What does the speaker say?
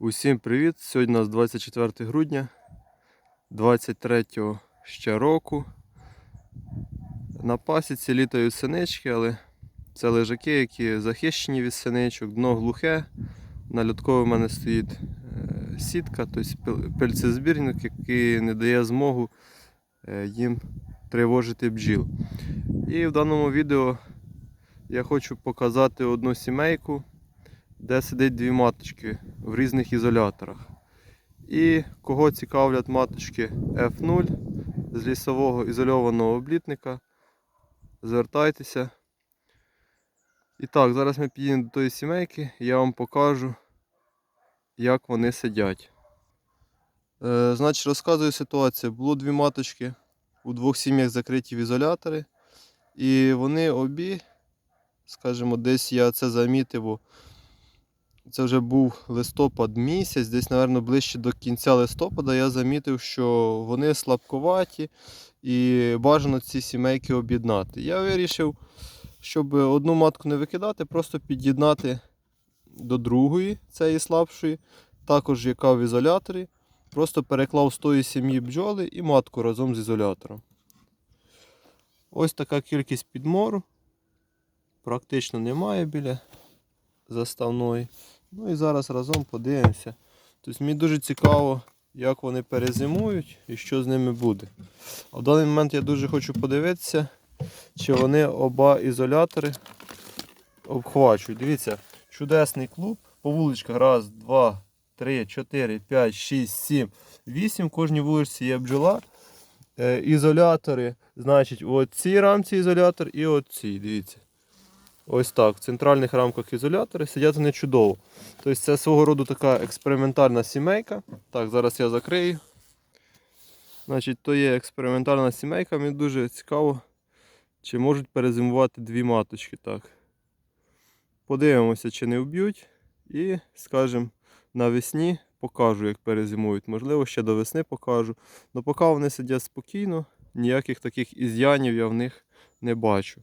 Усім привіт! Сьогодні у нас 24 грудня 23 ще року. На пасіці літають синички, але це лежаки, які захищені від синичок, дно глухе. На льоткові в мене стоїть е, сітка, тобто пильцезбірник, який не дає змогу е, їм тривожити бджіл. І в даному відео я хочу показати одну сімейку, де сидить дві маточки в різних ізоляторах. І кого цікавлять маточки F0 з лісового ізольованого облітника, звертайтеся. І так, зараз ми підійдемо до тої сімейки і я вам покажу, як вони сидять. Е, значить, розказую ситуацію. Було дві маточки у двох сім'ях закриті в ізолятори. І вони обі, скажімо, десь я це замітив. Це вже був листопад місяць, десь, мабуть, ближче до кінця листопада я замітив, що вони слабковаті і бажано ці сімейки об'єднати. Я вирішив, щоб одну матку не викидати, просто під'єднати до другої, цієї слабшої, також яка в ізоляторі. Просто переклав з тої сім'ї бджоли і матку разом з ізолятором. Ось така кількість підмору. Практично немає біля заставної. Ну і зараз разом подивимося. Тобто мені дуже цікаво, як вони перезимують і що з ними буде. А в даний момент я дуже хочу подивитися, чи вони оба ізолятори обхвачують. Дивіться, чудесний клуб. По вуличках. Раз, два, три, чотири, п'ять, шість, сім, вісім. В кожній вуличці є бджола. Е, ізолятори, значить, в цій рамці ізолятор і от цій, дивіться. Ось так. В центральних рамках ізолятори сидять вони чудово. Тобто це свого роду така експериментальна сімейка. Так, зараз я закрию. Значить, то є експериментальна сімейка. Мені дуже цікаво, чи можуть перезимувати дві маточки. Так. Подивимося, чи не вб'ють. І, скажімо, навесні покажу, як перезимують. Можливо, ще до весни покажу. Але поки вони сидять спокійно, ніяких таких із'янів я в них не бачу.